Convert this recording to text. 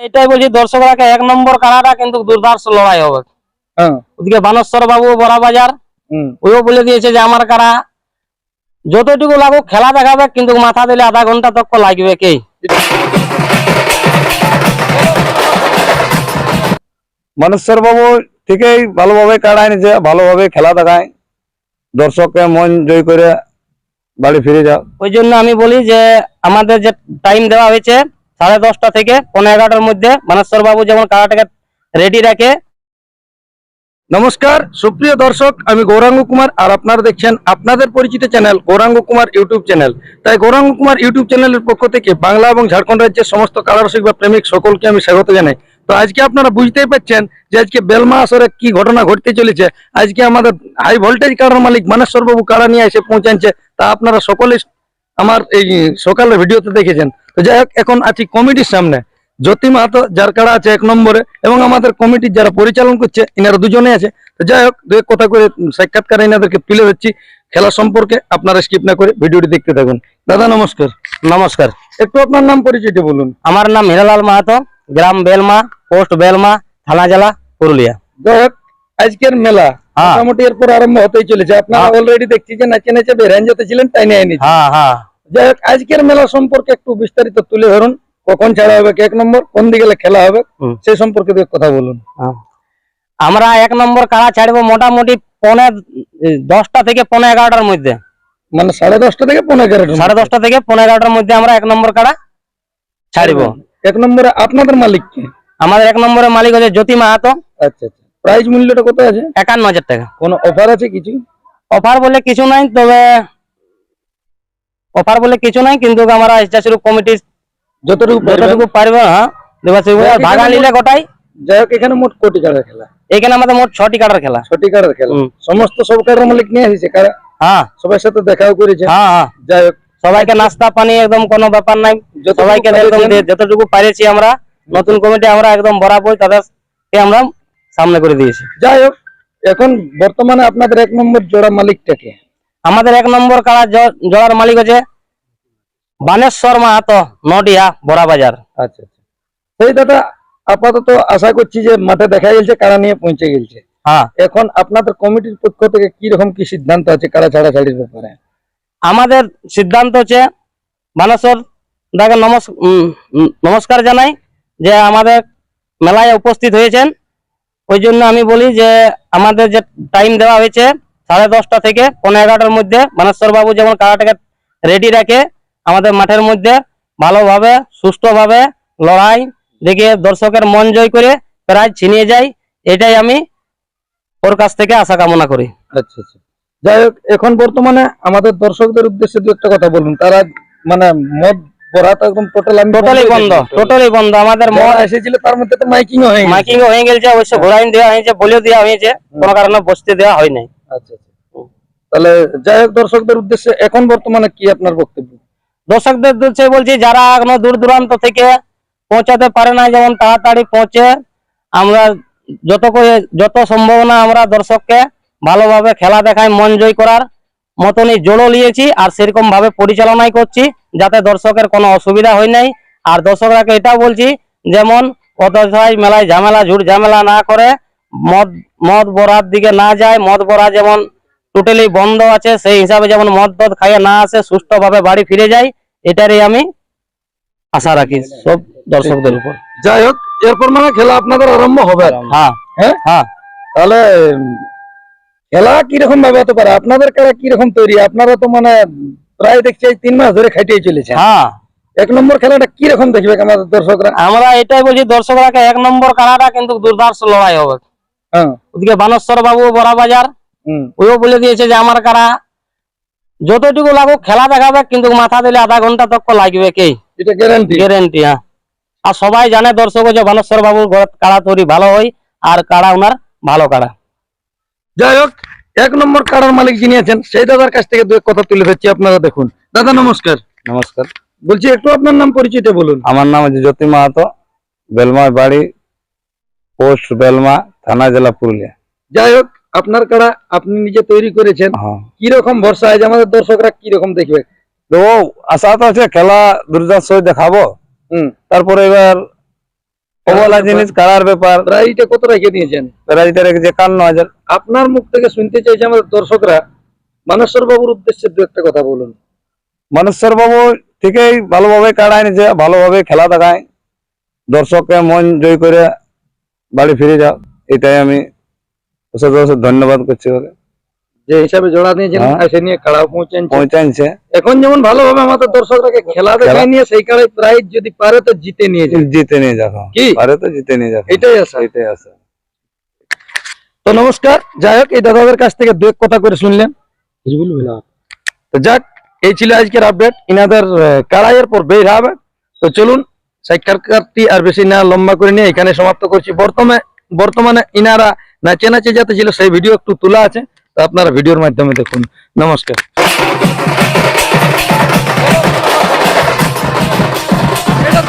এটাই বলছি দর্শকরাকে এক নম্বর কারাটা কিন্তু দুর্দার্শ লড়াই হবে। হ্যাঁ। ওদিকে বানেশ্বর বাবু বড়া বাজার ওও বলে দিয়েছে যে আমার কারা যতটুকু লাগুক খেলা দেখাবে কিন্তু মাথা দিলে আধা ঘণ্টা তক লাগবে কে? মানেশ্বর বাবু ঠিকই ভালোভাবে কাড়ায় নিছে ভালোভাবে খেলা দেখায়। দর্শককে মন জয় করে বাড়ি ফিরে যাও ওই জন্য আমি বলি যে আমাদের যে টাইম দেওয়া হয়েছে সাড়ে দশটা থেকে পনেরো এগারোটার মধ্যে মানেশ্বর বাবু যেমন কারাটাকে রেডি রাখে। নমস্কার, সুপ্রিয় দর্শক, আমি গৌরাঙ্গ কুমার আর আপনারা দেখছেন আপনাদের পরিচিত channel Gouranga Kumar YouTube channel. তাই গৌরাঙ্গ কুমার ইউটিউব চ্যানেলের পক্ষ থেকে বাংলা এবং ঝাড়খণ্ড রাজ্যের সমস্ত কালারসিক বা প্রেমিক সকলকে আমি স্বাগত জানাই। তো আজকে আপনারা বুঝতেই পারছেন যে আজকে বেলমা আসরে কি ঘটনা ঘটতে চলেছে। আজকে আমাদের হাই ভোল্টেজ কারার মালিক মানেশ্বর বাবু কারা নিয়ে এসে পৌঁছাচ্ছে তা আপনারা সকলে আমার এই সকালের ভিডিওতে দেখেছেন। তো যাই হোক এখন আছি কমিটির সামনে। জ্যোতি মাহাতো যার কাড়া আছে এক নম্বরে এবং আমাদের কমিটির যারা পরিচালন করছে এনারা দুজনে আছে। তো যাই হোক দু এক কথা করে সাক্ষাৎকার এনাদেরকে তুলে ধরছি। খেলা সম্পর্কে আপনারা স্কিপ না করে ভিডিওটি দেখতে থাকুন। দাদা নমস্কার। নমস্কার। একটু আপনার নাম পরিচয়টি বলুন। আমার নাম হিরালাল মাহাতো গ্রাম বেলমা পোস্ট বেলমা থানা জেলা পুরুলিয়া। যাই হোক আজকের মেলা হ্যাঁ। মোটামুটি এরপর আরম্ভ হতেই চলেছে। আপনারা হ্যাঁ। অলরেডি দেখছি যে নাচে নাচে বেরেন যেতে ছিলেন তাই নিয়ে হ্যাঁ হ্যাঁ। যাই হোক আজকের মেলা সম্পর্কে একটু বিস্তারিত তুলে ধরুন। কখন ছাড়া হবে এক নম্বর কোন দিকে খেলা হবে সেই সম্পর্কে কথা বলুন। আমরা এক নম্বর কারা ছাড়বো মোটামুটি পনে দশটা থেকে পনে এগারোটার মধ্যে। মানে সাড়ে দশটা থেকে পনেরো এগারোটা সাড়ে দশটা থেকে পনে এগারোটার মধ্যে আমরা এক নম্বর কারা ছাড়বো। এক নম্বরে আপনাদের মালিক কে? আমাদের এক নম্বরের মালিক হচ্ছে জ্যোতি মাহাতো। আচ্ছা আচ্ছা। প্রাইস মূল্যটা কত আছে? একান্ন হাজার টাকা। কোনো অফার আছে কিছু? অফার বলে কিছু নাই তবে অফার বলে কিছু নাই কিন্তু আমরা ইচ্ছাস্বরূপ কমিটি যতটুকু যতটুকু পারব হ্যাঁ ভাই, ভাগা নিলে গোটাই যাই হোক এখানে মোট কোটি কাটার খেলা। এখানে আমাদের মোট ছটি কাটার খেলা। ছটি কাটার খেলা। সমস্ত সব কাটার মালিক নিয়ে এসেছে কারা? হ্যাঁ। সবার সাথে দেখাও করেছে। হ্যাঁ হ্যাঁ। যাই হোক। সবাইকে নাস্তা পানি একদম কোনো ব্যাপার নাই। সবাইকে একদম যতটুকু পারেছি আমরা নতুন কমিটি আমরা একদম বরাবর তাদেরকে আমরা সামনে করে দিয়েছি। যাই হোক এখন বর্তমানে আপনাদের এক নম্বর জোড়া মালিকটাকে আমাদের এক নম্বর কাড়া জ- জোড়ার মালিক হচ্ছে বানেশ্বর মাহাতো নডিয়া বড়া বাজার। আচ্ছা আচ্ছা। সেই দাদা আপাতত আশা করছি যে মাঠে দেখা গেছে কারা নিয়ে পৌঁছে গেছে হ্যাঁ। এখন আপনাদের কমিটির পক্ষ থেকে কি রকম কি সিদ্ধান্ত আছে কারা ছাড়াছাড়ির ব্যাপারে? আমাদের সিদ্ধান্ত হচ্ছে বানেশ্বর দাকে নমস্কার জানাই যে আমাদের মেলায় উপস্থিত হয়েছেন। ওই জন্য আমি বলি যে আমাদের যে টাইম দেওয়া হয়েছে সাড়ে দশটা থেকে পনেরো এগারোটার মধ্যে বাবু যেমন কারাটাকে রেডি রাখে আমাদের মাঠের মধ্যে ভালোভাবে সুস্থভাবে লড়াই দেখে দর্শকের মন জয় করে প্রায় ছিনিয়ে যায় এটাই আমি ওর কাছ থেকে আশা কামনা করি। আচ্ছা আচ্ছা। যাই হোক এখন বর্তমানে আমাদের দর্শকদের উদ্দেশ্যে দু একটা কথা বলুন। তারা মানে মদ ভরা একদম টোটাল আমি টোটালি বন্ধ টোটালি বন্ধ। আমাদের এসেছিল তার মধ্যে তো মাইকিং হয়ে। মাইকিং হয়ে গেছে অবশ্য ঘোরাইন দেওয়া হয়েছে বলেও দেওয়া হয়েছে কোনো কারণে বসতে দেওয়া হয় নাই। আচ্ছা আচ্ছা। তাহলে যাই হোক দর্শকদের উদ্দেশ্যে এখন বর্তমানে কি আপনার বক্তব্য? দর্শকদের উদ্দেশ্যে বলছি যারা এখনও দূর দূরান্ত থেকে পৌঁছাতে পারে না যেমন তাড়াতাড়ি পৌঁছে আমরা যত করে যত সম্ভাবনা আমরা দর্শককে ভালোভাবে খেলা দেখায় মন জয় করার মতনই জোড়ো নিয়েছি আর সেরকম ভাবে পরিচালনাই করছি যাতে দর্শকের কোনো অসুবিধা হয় নাই। আর দর্শকরাকে এটাও বলছি যেমন অতথায় মেলায় ঝামেলা ঝুট ঝামেলা না করে মদ মদ বরার দিকে না যায় মদ বরা যেমন টোটালি বন্ধ আছে সেই হিসাবে যেমন মদ টদ খাইয়ে না আসে সুস্থভাবে বাড়ি ফিরে যায় এটারই আমি আশা রাখি সব দর্শকদের উপর। যাই হোক এরপর মানে খেলা আপনাদের আরম্ভ হবে। হ্যাঁ। হ্যাঁ? হ্যাঁ। তাহলে খেলা কীরকম ভাবে হতে পারে? আপনাদের খেলা কীরকম তৈরি? আপনারা তো মানে প্রায় দেখছি তিন মাস ধরে খাটিয়ে চলেছে হ্যাঁ। এক নম্বর খেলাটা কীরকম দেখবে আমাদের দর্শকরা? আমরা এটাই বলছি দর্শকরাকে এক নম্বর কানাডা কিন্তু দুর্দার্শ লড়াই হবে। ওদিকে বানেশ্বর বাবু বড়া বাজার হুম। ওও বলে দিয়েছে যে আমার কারা যতটুকু লাগুক খেলা দেখাবে কিন্তু মাথা দিলে আধা ঘণ্টা তক লাগবে কে? এটা গ্যারান্টি গ্যারেন্টি হ্যাঁ। আর সবাই জানে দর্শক যে বানেশ্বর বাবুর ঘর- কাড়া তৈরি ভালো হয় আর কাড়া ওনার ভালো কাড়া যাই হোক এক নম্বর কাড়ার মালিক যিনি আছেন সেই দাদার কাছ থেকে দু এক কথা তুলে ধরছি আপনারা দেখুন। দাদা নমস্কার। নমস্কার। বলছি একটু আপনার নাম পরিচয়টা বলুন। আমার নাম হচ্ছে জ্যোতি মাহাতো বেলমার বাড়ি পোস্ট বেলমা থানা জেলা পুরুলিয়া। যাই হোক আপনার কাড়া আপনি নিজে তৈরি করেছেন। হ্যাঁ। কীরকম ভরসা আছে আমাদের দর্শকরা কীরকম দেখবে? তো আশা তো আছে খেলা দুর্দান্ত দেখাবো। তারপরে এবার অবলা জিনিস কারার ব্যাপার। প্রাইজটা কত রেখে দিয়েছেন? প্রাইজটা রেখেছে একান্ন হাজার। আপনার মুখ থেকে শুনতে চাইছে আমাদের দর্শকরা মানেশ্বর বাবুর উদ্দেশ্যে দু একটা কথা বলুন। মানেশ্বর বাবু ঠিকই ভালোভাবে ভালোভাবে খেলা দেখায়। দর্শককে মন জয় করে বাড়ি ফিরে যাও। এটাই আমি ধন্যবাদ করছি ওকে। যে হিসাবে জোড়া দিয়েছেন হ্যাঁ। নিয়ে খেলা পৌঁছেন পৌঁছাইছে এখন যেমন ভালোভাবে আমাদের দর্শকরাকে খেলা দেখায় নিয়ে সেই কালে প্রাইজ যদি পারে তো জিতে নিয়ে যায় জিতে নিয়ে যাও কি? পারে তো জিতে নিয়ে যাও এটাই আশা এটাই আছে। তো নমস্কার যাই হোক এই দাদাদের কাছ থেকে দু এক কথা করে শুনলেন। তো যাক এই ছিল আজকের আপডেট ইনাদের আহ, কাড়াইয়ের পর বের হবে। তো চলুন সাক্ষাৎকারটি আর বেশি না লম্বা করে নিয়ে এখানে সমাপ্ত করছি। বর্তমানে বর্তমানে ইনারা নাচে নাচে যাতে ছিল, সেই ভিডিও একটু তোলা আছে। তো আপনারা ভিডিওর মাধ্যমে দেখুন। নমস্কার। এটা